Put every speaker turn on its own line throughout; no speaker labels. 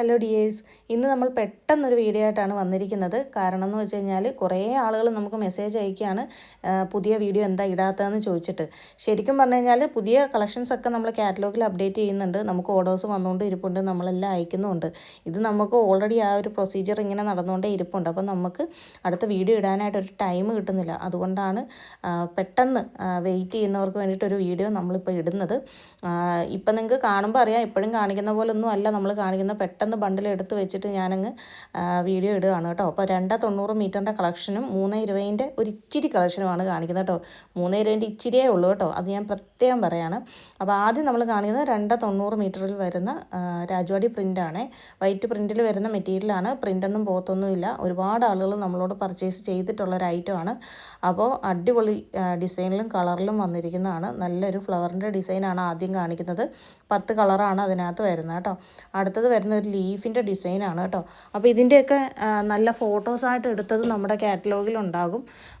Hello dears ഇന്ന് നമ്മൾ പെട്ടെന്നൊരു വീഡിയോ ആയിട്ടാണ് വന്നിരിക്കുന്നത്. കാരണം എന്ന് വെച്ച് കഴിഞ്ഞാൽ കുറേ ആളുകൾ നമുക്ക് മെസ്സേജ് അയക്കുകയാണ്. പുതിയ വീഡിയോ എന്താ ഇടാത്തതെന്ന് ചോദിച്ചിട്ട്. ശരിക്കും പറഞ്ഞു കഴിഞ്ഞാൽ പുതിയ കളക്ഷൻസ് ഒക്കെ നമ്മൾ കാറ്റലോഗിൽ അപ്ഡേറ്റ് ചെയ്യുന്നുണ്ട്. നമുക്ക് ഓർഡേഴ്സ് വന്നുകൊണ്ട് ഇരിപ്പുണ്ട്. നമ്മളെല്ലാം അയക്കുന്നുമുണ്ട്. ഇത് നമുക്ക് ഓൾറെഡി ആ ഒരു പ്രൊസീജിയർ ഇങ്ങനെ നടന്നുകൊണ്ടേ ഇരിപ്പുണ്ട്. അപ്പം നമുക്ക് അടുത്ത വീഡിയോ ഇടാനായിട്ട് ഒരു ടൈം കിട്ടുന്നില്ല. അതുകൊണ്ടാണ് പെട്ടെന്ന് വെയിറ്റ് ചെയ്യുന്നവർക്ക് വേണ്ടിയിട്ടൊരു വീഡിയോ നമ്മളിപ്പോൾ ഇടുന്നത്. ഇപ്പം നിങ്ങൾക്ക് കാണുമ്പോൾ അറിയാം. എപ്പോഴും കാണിക്കുന്ന പോലൊന്നും അല്ല. നമ്മൾ കാണിക്കുന്ന പെട്ടെന്ന് ബണ്ടിൽ എടുത്ത് വെച്ചിട്ട് ഞാനങ്ങ് വീഡിയോ ഇടുകയാണ് കേട്ടോ. അപ്പോൾ രണ്ട് തൊണ്ണൂറ് മീറ്ററിന്റെ കളക്ഷനും മൂന്ന് ഇരുപതിന്റെ ഒരു ഇച്ചിരി കളക്ഷനുമാണ് കാണിക്കുന്നത് കേട്ടോ. മൂന്ന് ഇരുപതിന്റെ ഇച്ചിരിയേ ഉള്ളൂ കേട്ടോ. അത് ഞാൻ പ്രത്യേകം പറയാണ്. അപ്പോൾ ആദ്യം നമ്മൾ കാണിക്കുന്നത് രണ്ട് തൊണ്ണൂറ് മീറ്ററിൽ വരുന്ന രാജവാടി പ്രിന്റാണ് വൈറ്റ് പ്രിന്റിൽ വരുന്ന മെറ്റീരിയലാണ്. പ്രിന്റൊന്നും പോകത്തൊന്നുമില്ല ഒരുപാട് ആളുകൾ നമ്മളോട് പർച്ചേസ് ചെയ്തിട്ടുള്ള ഒരു ഐറ്റമാണ് അപ്പോൾ അടിപൊളി ഡിസൈനിലും കളറിലും വന്നിരിക്കുന്നതാണ്. നല്ലൊരു ഫ്ലവറിന്റെ ഡിസൈനാണ് ആദ്യം കാണിക്കുന്നത്. പത്ത് കളറാണ് അതിനകത്ത് വരുന്നത് കേട്ടോ. അടുത്തത് വരുന്ന ഒരു ലീഫിന്റെ ഡിസൈനാണ് കേട്ടോ. അപ്പോൾ ഇതിന്റെയൊക്കെ നല്ല ഫോട്ടോസായിട്ട് എടുത്തത് നമ്മുടെ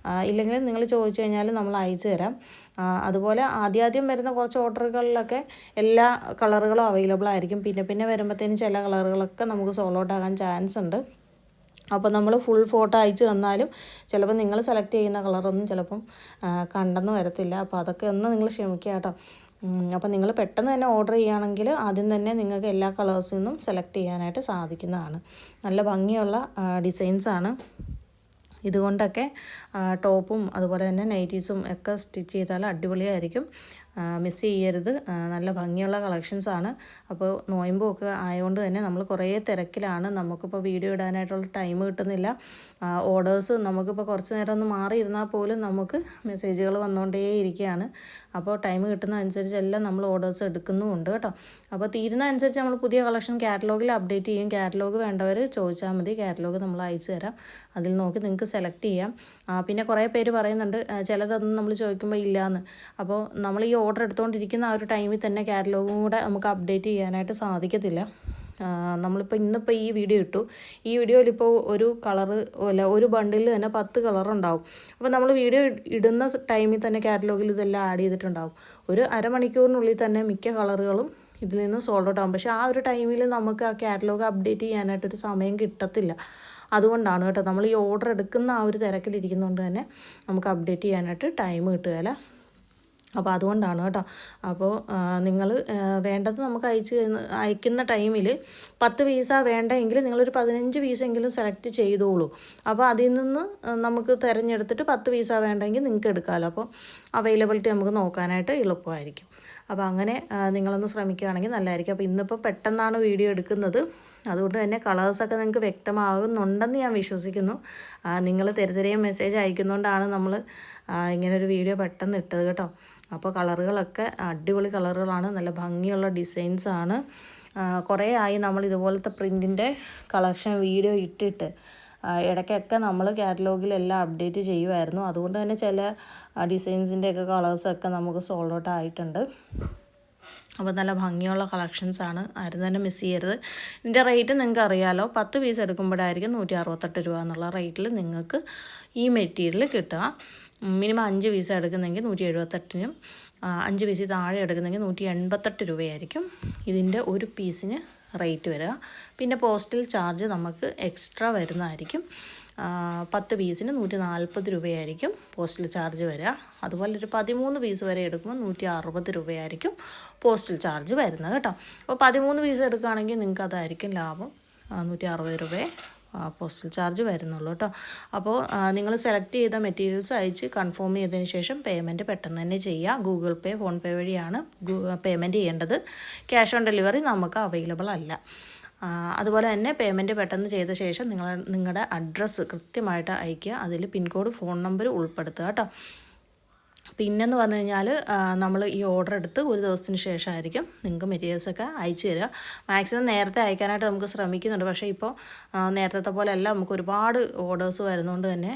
ആ, ഇല്ലെങ്കിൽ നിങ്ങൾ ചോദിച്ചു കഴിഞ്ഞാൽ നമ്മൾ അയച്ചു തരാം. അതുപോലെ ആദ്യാദ്യം വരുന്ന കുറച്ച് ഓർഡറുകളിലൊക്കെ എല്ലാ കളറുകളും അവൈലബിൾ ആയിരിക്കും. പിന്നെ പിന്നെ വരുമ്പോഴത്തേനും ചില കളറുകളൊക്കെ നമുക്ക് സോൾ ഔട്ട് ആകാൻ ചാൻസ് ഉണ്ട്. അപ്പോൾ നമ്മൾ ഫുൾ ഫോട്ടോ അയച്ചു തന്നാലും ചിലപ്പോൾ നിങ്ങൾ സെലക്ട് ചെയ്യുന്ന കളറൊന്നും ചിലപ്പം കണ്ടെന്ന് വരത്തില്ല. അപ്പോൾ അതൊക്കെ ഒന്ന് നിങ്ങൾ ക്ഷമിക്കുക കേട്ടോ. അപ്പോൾ നിങ്ങൾ പെട്ടെന്ന് തന്നെ ഓർഡർ ചെയ്യുകയാണെങ്കിൽ ആദ്യം തന്നെ നിങ്ങൾക്ക് എല്ലാ കളേഴ്സിൽ നിന്നും സെലക്ട് ചെയ്യാനായിട്ട് സാധിക്കുന്നതാണ്. നല്ല ഭംഗിയുള്ള ഡിസൈൻസാണ് ഇതുകൊണ്ടൊക്കെ ടോപ്പും അതുപോലെ തന്നെ നൈറ്റീസും ഒക്കെ സ്റ്റിച്ച് ചെയ്താൽ അടിപൊളിയായിരിക്കും. മിസ് ചെയ്യരുത്. നല്ല ഭംഗിയുള്ള കളക്ഷൻസ് ആണ്. അപ്പോൾ നോയമ്പൊക്കെ ആയതുകൊണ്ട് തന്നെ നമ്മൾ കുറേ തിരക്കിലാണ്. നമുക്കിപ്പോൾ വീഡിയോ ഇടാനായിട്ടുള്ള ടൈം കിട്ടുന്നില്ല. ഓർഡേഴ്സ് നമുക്കിപ്പോൾ കുറച്ച് നേരം ഒന്ന് മാറിയിരുന്നാൽ പോലും നമുക്ക് മെസ്സേജുകൾ വന്നുകൊണ്ടേ ഇരിക്കുകയാണ്. അപ്പോൾ ടൈം കിട്ടുന്ന അനുസരിച്ചെല്ലാം നമ്മൾ ഓർഡേഴ്സ് എടുക്കുന്നുമുണ്ട് കേട്ടോ. അപ്പോൾ തീരുന്ന അനുസരിച്ച് നമ്മൾ പുതിയ കളക്ഷൻ കാറ്റലോഗിൽ അപ്ഡേറ്റ് ചെയ്യും. കാറ്റലോഗ് വേണ്ടവർ ചോദിച്ചാൽ മതി. കാറ്റലോഗ് നമ്മൾ അയച്ചു തരാം. അതിൽ നോക്കി നിങ്ങൾക്ക് സെലക്ട് ചെയ്യാം. പിന്നെ കുറേ പേര് പറയുന്നുണ്ട് ചിലതൊന്നും നമ്മൾ ചോദിക്കുമ്പോൾ ഇല്ലയെന്ന് അപ്പോൾ നമ്മൾ ഈ ഓർഡർ എടുത്തുകൊണ്ടിരിക്കുന്ന ആ ഒരു ടൈമിൽ തന്നെ കാറ്റലോഗും കൂടെ നമുക്ക് അപ്ഡേറ്റ് ചെയ്യാനായിട്ട് സാധിക്കത്തില്ല. നമ്മളിപ്പോൾ ഇന്നിപ്പോൾ ഈ വീഡിയോ ഇട്ടു. ഈ വീഡിയോയിൽ ഇപ്പോൾ ഒരു കളറ് അല്ല ഒരു ബണ്ടിൽ തന്നെ പത്ത് കളറുണ്ടാവും അപ്പോൾ നമ്മൾ വീഡിയോ ഇടുന്ന ടൈമിൽ തന്നെ കാറ്റലോഗിൽ ഇതെല്ലാം ആഡ് ചെയ്തിട്ടുണ്ടാവും. ഒരു അരമണിക്കൂറിനുള്ളിൽ തന്നെ മിക്ക കളറുകളും ഇതിൽ നിന്ന് സോൾഡ് ഔട്ട് ആകും പക്ഷേ ആ ഒരു ടൈമിൽ നമുക്ക് ആ കാറ്റലോഗ് അപ്ഡേറ്റ് ചെയ്യാനായിട്ടൊരു സമയം കിട്ടത്തില്ല. അതുകൊണ്ടാണ് കേട്ടോ നമ്മൾ ഈ ഓർഡർ എടുക്കുന്ന ആ ഒരു തിരക്കിലിരിക്കുന്നതുകൊണ്ട് തന്നെ നമുക്ക് അപ്ഡേറ്റ് ചെയ്യാനായിട്ട് ടൈം കിട്ടുകയില്ല അപ്പോൾ അതുകൊണ്ടാണ് കേട്ടോ. അപ്പോൾ നിങ്ങൾ വേണ്ടത് നമുക്ക് അയച്ച് അയക്കുന്ന ടൈമിൽ പത്ത് പീസ വേണ്ടെങ്കിൽ നിങ്ങളൊരു പതിനഞ്ച് പീസെങ്കിലും സെലക്ട് ചെയ്തോളൂ. അപ്പോൾ അതിൽ നിന്ന് നമുക്ക് തിരഞ്ഞെടുത്തിട്ട് പത്ത് പീസ വേണ്ടെങ്കിൽ നിങ്ങൾക്ക് എടുക്കാമല്ലോ. അപ്പോൾ അവൈലബിലിറ്റി നമുക്ക് നോക്കാനായിട്ട് എളുപ്പമായിരിക്കും. അപ്പോൾ അങ്ങനെ നിങ്ങളൊന്ന് ശ്രമിക്കുകയാണെങ്കിൽ നല്ലതായിരിക്കും. അപ്പോൾ ഇന്നിപ്പോൾ പെട്ടെന്നാണ് വീഡിയോ എടുക്കുന്നത്. അതുകൊണ്ട് തന്നെ കളേഴ്സൊക്കെ നിങ്ങൾക്ക് വ്യക്തമാകുന്നുണ്ടെന്ന് ഞാൻ വിശ്വസിക്കുന്നു. നിങ്ങൾ തെരുതെരെയും മെസ്സേജ് അയക്കുന്നതുകൊണ്ടാണ് നമ്മൾ ഇങ്ങനൊരു വീഡിയോ പെട്ടെന്ന് ഇട്ടത് കേട്ടോ. അപ്പോൾ കളറുകളൊക്കെ അടിപൊളി കളറുകളാണ് നല്ല ഭംഗിയുള്ള ഡിസൈൻസാണ് കുറേ ആയി നമ്മൾ ഇതുപോലത്തെ പ്രിന്റിന്റെ കളക്ഷൻ വീഡിയോ ഇട്ടിട്ട് ഇടയ്ക്കൊക്കെ നമ്മൾ കാറ്റലോഗിലെല്ലാം അപ്ഡേറ്റ് ചെയ്യുമായിരുന്നു അതുകൊണ്ട് തന്നെ ചില ഡിസൈൻസിന്റെയൊക്കെ കളേഴ്സൊക്കെ നമുക്ക് സോൾഡ് ഔട്ട് ആയിട്ടുണ്ട്. അപ്പോൾ നല്ല ഭംഗിയുള്ള കളക്ഷൻസ് ആണ്. ആരും തന്നെ മിസ് ചെയ്യരുത്. ഇതിന്റെ റേറ്റ് നിങ്ങൾക്ക് അറിയാലോ പത്ത് പീസ് എടുക്കുമ്പോഴായിരിക്കും നൂറ്റി അറുപത്തെട്ട് രൂപ എന്നുള്ള റേറ്റിൽ നിങ്ങൾക്ക് ഈ മെറ്റീരിയൽ കിട്ടുക. മിനിമം അഞ്ച് പീസ് എടുക്കുന്നെങ്കിൽ നൂറ്റി എഴുപത്തെട്ടിനും അഞ്ച് പീസ് താഴെ എടുക്കുന്നെങ്കിൽ നൂറ്റി എൺപത്തെട്ട് രൂപയായിരിക്കും ഇതിന്റെ ഒരു പീസിന് റേറ്റ് വരിക. പിന്നെ പോസ്റ്റൽ ചാർജ് നമുക്ക് എക്സ്ട്രാ വരുന്നതായിരിക്കും. പത്ത് പീസിന് നൂറ്റി നാൽപ്പത് രൂപയായിരിക്കും പോസ്റ്റൽ ചാർജ് വരിക. അതുപോലെ ഒരു പതിമൂന്ന് പീസ് വരെ എടുക്കുമ്പോൾ നൂറ്റി അറുപത് രൂപയായിരിക്കും പോസ്റ്റൽ ചാർജ് വരുന്നത് കേട്ടോ. അപ്പോൾ പതിമൂന്ന് പീസ് എടുക്കുകയാണെങ്കിൽ നിങ്ങൾക്ക് അതായിരിക്കും ലാഭം നൂറ്റി അറുപത് രൂപയെ പോസ്റ്റൽ ചാർജ് വരുന്നുള്ളൂ കേട്ടോ അപ്പോൾ നിങ്ങൾ സെലക്ട് ചെയ്ത മെറ്റീരിയൽസ് അയച്ച് കൺഫേം ചെയ്തതിന് ശേഷം പേയ്മെന്റ് പെട്ടെന്ന് തന്നെ ചെയ്യുക ഗൂഗിൾ പേ ഫോൺ പേ വഴിയാണ് പേയ്മെന്റ് ചെയ്യേണ്ടത്. ക്യാഷ് ഓൺ ഡെലിവറി നമുക്ക് അവൈലബിൾ അല്ല. അതുപോലെ തന്നെ പേയ്മെന്റ് പെട്ടെന്ന് ചെയ്ത ശേഷം നിങ്ങൾ നിങ്ങളുടെ അഡ്രസ്സ് കൃത്യമായിട്ട് അയയ്ക്കുക. അതിൽ പിൻകോഡ് ഫോൺ നമ്പർ ഉൾപ്പെടുത്തുക കേട്ടോ പിന്നെന്ന് പറഞ്ഞു കഴിഞ്ഞാൽ നമ്മൾ ഈ ഓർഡർ എടുത്ത് ഒരു ദിവസത്തിന് ശേഷമായിരിക്കും നിങ്ങൾക്ക് മെറ്റീരിയൽസൊക്കെ അയച്ചു തരിക. മാക്സിമം നേരത്തെ അയക്കാനായിട്ട് നമുക്ക് ശ്രമിക്കുന്നുണ്ട്. പക്ഷേ ഇപ്പോൾ നേരത്തെ പോലെയല്ല നമുക്ക് ഒരുപാട് ഓർഡേഴ്സ് വരുന്നതുകൊണ്ട് തന്നെ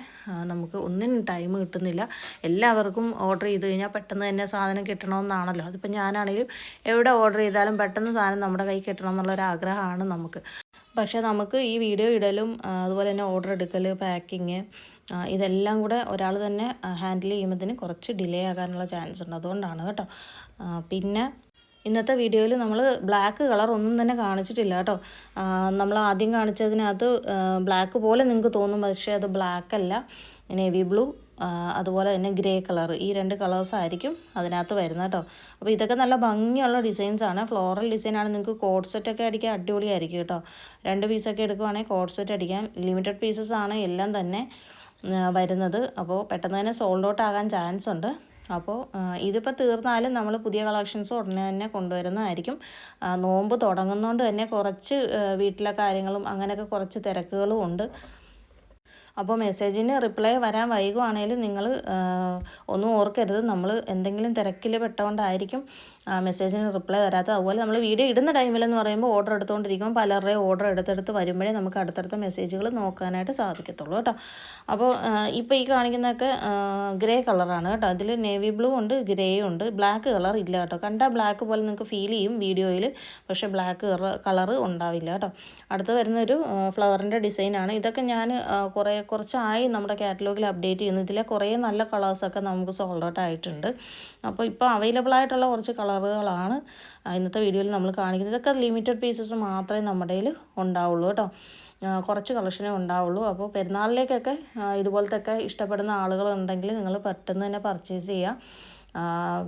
നമുക്ക് ഒന്നിനും ടൈം കിട്ടുന്നില്ല. എല്ലാവർക്കും ഓർഡർ ചെയ്ത് കഴിഞ്ഞാൽ പെട്ടെന്ന് തന്നെ സാധനം കിട്ടണമെന്നാണല്ലോ. അതിപ്പോൾ ഞാനാണെങ്കിലും എവിടെ ഓർഡർ ചെയ്താലും പെട്ടെന്ന് സാധനം നമ്മുടെ കൈ കിട്ടണം എന്നുള്ളൊരു ആഗ്രഹമാണ് നമുക്ക്. പക്ഷേ നമുക്ക് ഈ വീഡിയോ ഇടലും അതുപോലെ തന്നെ ഓർഡർ എടുക്കൽ പാക്കിങ് ഇതെല്ലാം കൂടെ ഒരാൾ തന്നെ ഹാൻഡിൽ ചെയ്യുമ്പോഴത്തേന് കുറച്ച് ഡിലേ ആകാനുള്ള ചാൻസ് ഉണ്ട്. അതുകൊണ്ടാണ് കേട്ടോ. പിന്നെ ഇന്നത്തെ വീഡിയോയിൽ നമ്മൾ ബ്ലാക്ക് കളർ ഒന്നും തന്നെ കാണിച്ചിട്ടില്ല കേട്ടോ. നമ്മൾ ആദ്യം കാണിച്ചതിനകത്ത് ബ്ലാക്ക് പോലെ നിങ്ങൾക്ക് തോന്നും പക്ഷേ അത് ബ്ലാക്ക് അല്ല. നേവി ബ്ലൂ അതുപോലെ തന്നെ ഗ്രേ കളർ ഈ രണ്ട് കളേഴ്സ് ആയിരിക്കും അതിനകത്ത് വരുന്നത് കേട്ടോ. അപ്പോൾ ഇതൊക്കെ നല്ല ഭംഗിയുള്ള ഡിസൈൻസ് ആണ്. ഫ്ലോറൽ ഡിസൈനാണ് നിങ്ങൾക്ക് കോഡ് സെറ്റൊക്കെ അടിക്കാൻ അടിപൊളിയായിരിക്കും കേട്ടോ. രണ്ട് പീസൊക്കെ എടുക്കുവാണെങ്കിൽ കോഡ് സെറ്റ് അടിക്കാം ലിമിറ്റഡ് പീസസ് ആണ്. എല്ലാം തന്നെ. വരുന്നത്. അപ്പോൾ പെട്ടെന്ന് തന്നെ സോൾഡ് ഔട്ട് ആകാൻ ചാൻസ് ഉണ്ട്. അപ്പോൾ ഇതിപ്പോൾ തീർന്നാലും നമ്മൾ പുതിയ കളക്ഷൻസ് ഉടനെ തന്നെ കൊണ്ടുവരുന്നതായിരിക്കും. നോമ്പ് തുടങ്ങുന്നതുകൊണ്ട് തന്നെ കുറച്ച് വീട്ടിലെ കാര്യങ്ങളും അങ്ങനെയൊക്കെ കുറച്ച് തിരക്കുകളും ഉണ്ട്. അപ്പോൾ മെസ്സേജിന് റിപ്ലൈ വരാൻ വൈകുവാണെങ്കിലും നിങ്ങൾ ഒന്നും ഓർക്കരുത്. നമ്മൾ എന്തെങ്കിലും തിരക്കിൽ പെട്ടുകൊണ്ടായിരിക്കും മെസ്സേജിന് റിപ്ലൈ തരാത്തത് അതുപോലെ നമ്മൾ വീഡിയോ ഇടുന്ന ടൈമിലെന്ന് പറയുമ്പോൾ ഓർഡർ എടുത്തുകൊണ്ടിരിക്കുമ്പോൾ പലരുടെയും ഓർഡർ എടുത്തെടുത്ത് വരുമ്പോഴേ നമുക്ക് അടുത്തടുത്ത മെസ്സേജുകൾ നോക്കാനായിട്ട് സാധിക്കത്തുള്ളൂ കേട്ടോ. അപ്പോൾ ഇപ്പോൾ ഈ കാണിക്കുന്നതൊക്കെ ഗ്രേ കളറാണ് കേട്ടോ. അതിൽ നേവി ബ്ലൂ ഉണ്ട് ഗ്രേ ഉണ്ട്. ബ്ലാക്ക് കളർ ഇല്ല കേട്ടോ. കണ്ടാൽ ബ്ലാക്ക് പോലെ നിങ്ങൾക്ക് ഫീൽ ചെയ്യും വീഡിയോയിൽ. പക്ഷേ ബ്ലാക്ക് കളർ ഉണ്ടാവില്ല കേട്ടോ. അടുത്ത് വരുന്നൊരു ഫ്ലവറിന്റെ ഡിസൈനാണ്. ഇതൊക്കെ ഞാൻ കുറേ കുറച്ചായി നമ്മുടെ കാറ്റലോഗിൽ അപ്ഡേറ്റ് ചെയ്യുന്നു. ഇതിലെ കുറേ നല്ല കളേഴ്സൊക്കെ നമുക്ക് സോൾഡ് ഔട്ട് ആയിട്ടുണ്ട്. അപ്പോൾ ഇപ്പോൾ അവൈലബിൾ ആയിട്ടുള്ള കുറച്ച് കളറുകളാണ് ഇന്നത്തെ വീഡിയോയിൽ നമ്മൾ കാണിക്കുന്നത്. ഇതൊക്കെ ലിമിറ്റഡ് പീസസ് മാത്രമേ നമ്മുടെ കയ്യിൽ ഉണ്ടാവുള്ളൂ കേട്ടോ. കുറച്ച് കളക്ഷനേ ഉണ്ടാവുള്ളൂ. അപ്പോൾ പെരുന്നാളിലേക്കൊക്കെ ഇതുപോലത്തെ ഒക്കെ ഇഷ്ടപ്പെടുന്ന ആളുകളുണ്ടെങ്കിൽ നിങ്ങൾ പെട്ടെന്ന് തന്നെ പർച്ചേസ് ചെയ്യുക.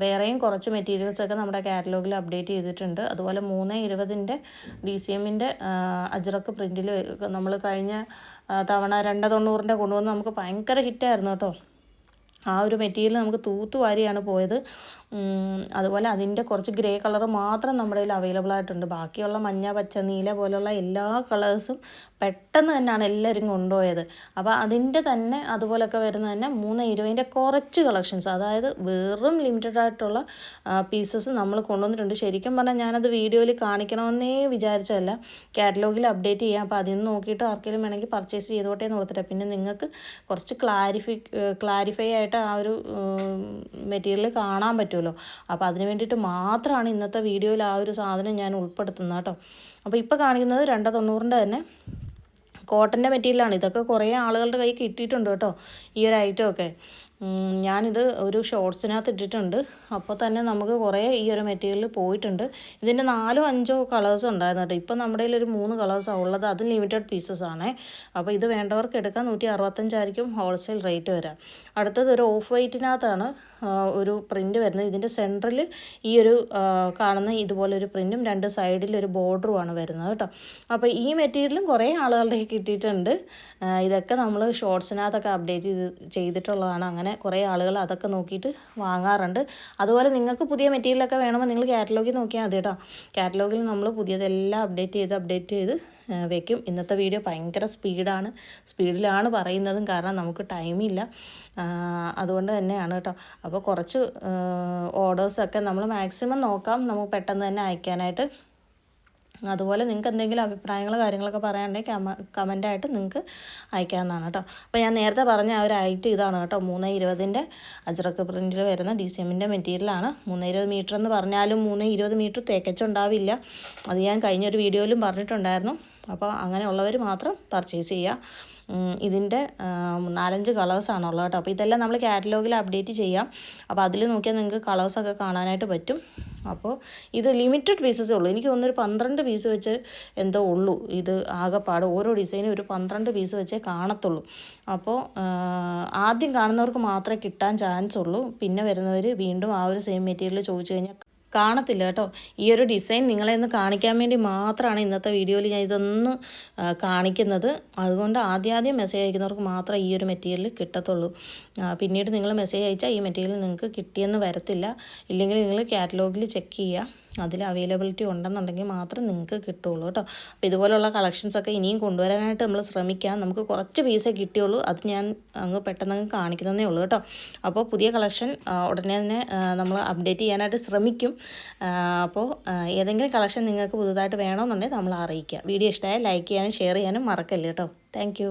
വേറെയും കുറച്ച് മെറ്റീരിയൽസൊക്കെ നമ്മുടെ കാറ്റലോഗിൽ അപ്ഡേറ്റ് ചെയ്തിട്ടുണ്ട്. അതുപോലെ മൂന്ന് ഇരുപതിന്റെ ഡി സി എമ്മിന്റെ അജ്രക്ക് പ്രിന്റിൽ നമ്മൾ കഴിഞ്ഞ തവണ രണ്ട് തൊണ്ണൂറിന്റെ കൊണ്ടുവന്ന് നമുക്ക് ഭയങ്കര ഹിറ്റായിരുന്നു കേട്ടോ. ആ ഒരു മെറ്റീരിയൽ നമുക്ക് തൂത്തുവാരിയാണ് പോയത്. അതുപോലെ അതിന്റെ കുറച്ച് ഗ്രേ കളർ മാത്രം നമ്മുടെ കയ്യിൽ അവൈലബിൾ ആയിട്ടുണ്ട്. ബാക്കിയുള്ള മഞ്ഞ പച്ച നീല പോലുള്ള എല്ലാ കളേഴ്സും പെട്ടെന്ന് തന്നെയാണ് എല്ലാവരും കൊണ്ടുപോയത്. അപ്പോൾ അതിന്റെ തന്നെ അതുപോലൊക്കെ വരുന്ന തന്നെ മൂന്ന് ഇരുപതിന്റെ കുറച്ച് കളക്ഷൻസ്. അതായത് വെറും ലിമിറ്റഡ് ആയിട്ടുള്ള പീസസ് നമ്മൾ കൊണ്ടുവന്നിട്ടുണ്ട്. ശരിക്കും പറഞ്ഞാൽ ഞാനത് വീഡിയോയിൽ കാണിക്കണമെന്നേ വിചാരിച്ചതല്ല. കാറ്റലോഗിൽ അപ്ഡേറ്റ് ചെയ്യാം. അപ്പോൾ അതിൽ നിന്ന് നോക്കിയിട്ട് ആർക്കെങ്കിലും വേണമെങ്കിൽ പർച്ചേസ് ചെയ്തോട്ടെ എന്ന് ഓർത്തിട്ട് പിന്നെ നിങ്ങൾക്ക് കുറച്ച് ക്ലാരിഫി ക്ലാരിഫൈ ആയിട്ട് ആ ഒരു മെറ്റീരിയൽ കാണാൻ പറ്റുമല്ലോ. അപ്പോൾ അതിന് വേണ്ടിയിട്ട് മാത്രമാണ് ഇന്നത്തെ വീഡിയോയിൽ ആ ഒരു സാധനം ഞാൻ ഉൾപ്പെടുത്തുന്നത് കേട്ടോ. അപ്പോൾ ഇപ്പോൾ കാണിക്കുന്നത് രണ്ട് തൊണ്ണൂറിന്റെ തന്നെ കോട്ടന്റെ മെറ്റീരിയലാണ്. ഇതൊക്കെ കുറേ ആളുകളുടെ കയ്യിൽ കിട്ടിയിട്ടുണ്ട് കേട്ടോ ഈ ഒരു ഐറ്റം ഒക്കെ. ഞാനിത് ഒരു ഷോർട്സിനകത്ത് ഇട്ടിട്ടുണ്ട്. അപ്പോൾ തന്നെ നമുക്ക് കുറേ ഈ ഒരു മെറ്റീരിയൽ പോയിട്ടുണ്ട്. ഇതിന്റെ നാലോ അഞ്ചോ കളേഴ്സ് ഉണ്ടായിരുന്നു കേട്ടോ. ഇപ്പം നമ്മുടെ ഒരു മൂന്ന് കളേഴ്സാണ് ഉള്ളത്. അത് ലിമിറ്റഡ് പീസസ് ആണേ. അപ്പോൾ ഇത് വേണ്ടവർക്ക് എടുക്കാൻ നൂറ്റി അറുപത്തഞ്ചായിരിക്കും ഹോൾസെയിൽ റേറ്റ് വരാം. അടുത്തത് ഒരു ഓഫ് വൈറ്റിനകത്താണ് ഒരു പ്രിന്റ് വരുന്നത്. ഇതിന്റെ സെന്ററിൽ ഈ ഒരു കാണുന്ന ഇതുപോലെ ഒരു പ്രിന്റും രണ്ട് സൈഡിൽ ഒരു ബോർഡറുമാണ് വരുന്നത് കേട്ടോ അപ്പോൾ ഈ മെറ്റീരിയലും കുറേ ആളുകളുടെ കിട്ടിയിട്ടുണ്ട്. ഇതൊക്കെ നമ്മൾ ഷോർട്സിനകത്തൊക്കെ അപ്ഡേറ്റ് ചെയ്ത് ചെയ്തിട്ടുള്ളതാണ്. അങ്ങനെ കുറേ ആളുകൾ അതൊക്കെ നോക്കിയിട്ട് വാങ്ങാറുണ്ട്. അതുപോലെ നിങ്ങൾക്ക് പുതിയ മെറ്റീരിയലൊക്കെ വേണമെങ്കിൽ നിങ്ങൾ കാറ്റലോഗിൽ നോക്കിയാൽ മതി കേട്ടോ കാറ്റലോഗിൽ നമ്മൾ പുതിയതെല്ലാം അപ്ഡേറ്റ് ചെയ്ത് അപ്ഡേറ്റ് ചെയ്ത് വെക്കും. ഇന്നത്തെ വീഡിയോ ഭയങ്കര സ്പീഡാണ്. സ്പീഡിലാണ് പറയുന്നതും കാരണം നമുക്ക് ടൈമില്ല. അതുകൊണ്ട് തന്നെയാണ് കേട്ടോ. അപ്പോൾ കുറച്ച് ഓർഡേഴ്സൊക്കെ നമ്മൾ മാക്സിമം നോക്കാം. നമുക്ക് പെട്ടെന്ന് തന്നെ അയക്കാനായിട്ട്. അതുപോലെ നിങ്ങൾക്ക് എന്തെങ്കിലും അഭിപ്രായങ്ങൾ കാര്യങ്ങളൊക്കെ പറയാനുണ്ടെങ്കിൽ കമ കമന്റായിട്ട് നിങ്ങൾക്ക് അയക്കാവുന്നതാണ് കേട്ടോ. അപ്പോൾ ഞാൻ നേരത്തെ പറഞ്ഞ ആ ഒരു ഐറ്റം ഇതാണ് കേട്ടോ. മൂന്ന് ഇരുപതിന്റെ അജ്രക്ക് പ്രിന്റിൽ വരുന്ന ഡി സി എമ്മിന്റെ മെറ്റീരിയലാണ്. മൂന്ന് ഇരുപത് മീറ്റർ എന്ന് പറഞ്ഞാലും മൂന്ന് ഇരുപത് മീറ്റർ തേക്കച്ചുണ്ടാവില്ല അത് ഞാൻ കഴിഞ്ഞൊരു വീഡിയോയിലും പറഞ്ഞിട്ടുണ്ടായിരുന്നു. അപ്പോൾ അങ്ങനെയുള്ളവർ മാത്രം പർച്ചേസ് ചെയ്യുക. ഇതിന്റെ നാലഞ്ച് കളേഴ്സാണ് ഉള്ളത് കേട്ടോ. അപ്പോൾ ഇതെല്ലാം നമ്മൾ കാറ്റലോഗിൽ അപ്ഡേറ്റ് ചെയ്യാം. അപ്പോൾ അതിൽ നോക്കിയാൽ നിങ്ങൾക്ക് കളേഴ്സൊക്കെ കാണാനായിട്ട് പറ്റും. അപ്പോൾ ഇത് ലിമിറ്റഡ് പീസസേ ഉള്ളൂ. എനിക്ക് തോന്നുന്നൊരു പന്ത്രണ്ട് പീസ് വെച്ച് എന്തോ ഉള്ളൂ. ഇത് ആകെപ്പാട് ഓരോ ഡിസൈനും ഒരു പന്ത്രണ്ട് പീസ് വെച്ചേ കാണത്തുള്ളൂ. അപ്പോൾ ആദ്യം കാണുന്നവർക്ക് മാത്രമേ കിട്ടാൻ ചാൻസ് ഉള്ളൂ. പിന്നെ വരുന്നവർ വീണ്ടും ആ ഒരു സെയിം മെറ്റീരിയൽ ചോദിച്ചു കഴിഞ്ഞാൽ കാണത്തില്ല കേട്ടോ. ഈ ഒരു ഡിസൈൻ നിങ്ങളെ ഒന്ന് കാണിക്കാൻ വേണ്ടി മാത്രമാണ് ഇന്നത്തെ വീഡിയോയിൽ ഞാൻ ഇതൊന്ന് കാണിക്കുന്നത്. അതുകൊണ്ട് ആദ്യാദ്യം ആദ്യം മെസ്സേജ് അയക്കുന്നവർക്ക് മാത്രമേ ഈ ഒരു മെറ്റീരിയൽ കിട്ടത്തുള്ളൂ. പിന്നീട് നിങ്ങൾ മെസ്സേജ് അയച്ചാൽ ഈ മെറ്റീരിയൽ നിങ്ങൾക്ക് കിട്ടിയെന്ന് വരത്തില്ല. ഇല്ലെങ്കിൽ നിങ്ങൾ കാറ്റലോഗിൽ ചെക്ക് ചെയ്യുക. അതിൽ അവൈലബിലിറ്റി ഉണ്ടെന്നുണ്ടെങ്കിൽ മാത്രം നിങ്ങൾക്ക് കിട്ടുള്ളൂ കേട്ടോ. അപ്പോൾ ഇതുപോലുള്ള കളക്ഷൻസൊക്കെ ഇനിയും കൊണ്ടുവരാനായിട്ട് നമ്മൾ ശ്രമിക്കാം. നമുക്ക് കുറച്ച് പീസേ കിട്ടിയുള്ളൂ. അത് ഞാൻ അങ്ങ് പെട്ടെന്ന് അങ്ങ് കാണിക്കുന്നതേ ഉള്ളൂ കേട്ടോ. അപ്പോൾ പുതിയ കളക്ഷൻ ഉടനെ തന്നെ നമ്മൾ അപ്ഡേറ്റ് ചെയ്യാനായിട്ട് ശ്രമിക്കും. അപ്പോൾ ഏതെങ്കിലും കളക്ഷൻ നിങ്ങൾക്ക് പുതുതായിട്ട് വേണമെന്നുണ്ടെങ്കിൽ നമ്മൾ അറിയിക്കുക വീഡിയോ ഇഷ്ടമായ ലൈക്ക് ചെയ്യാനും ഷെയർ ചെയ്യാനും മറക്കല്ലേ കേട്ടോ. താങ്ക്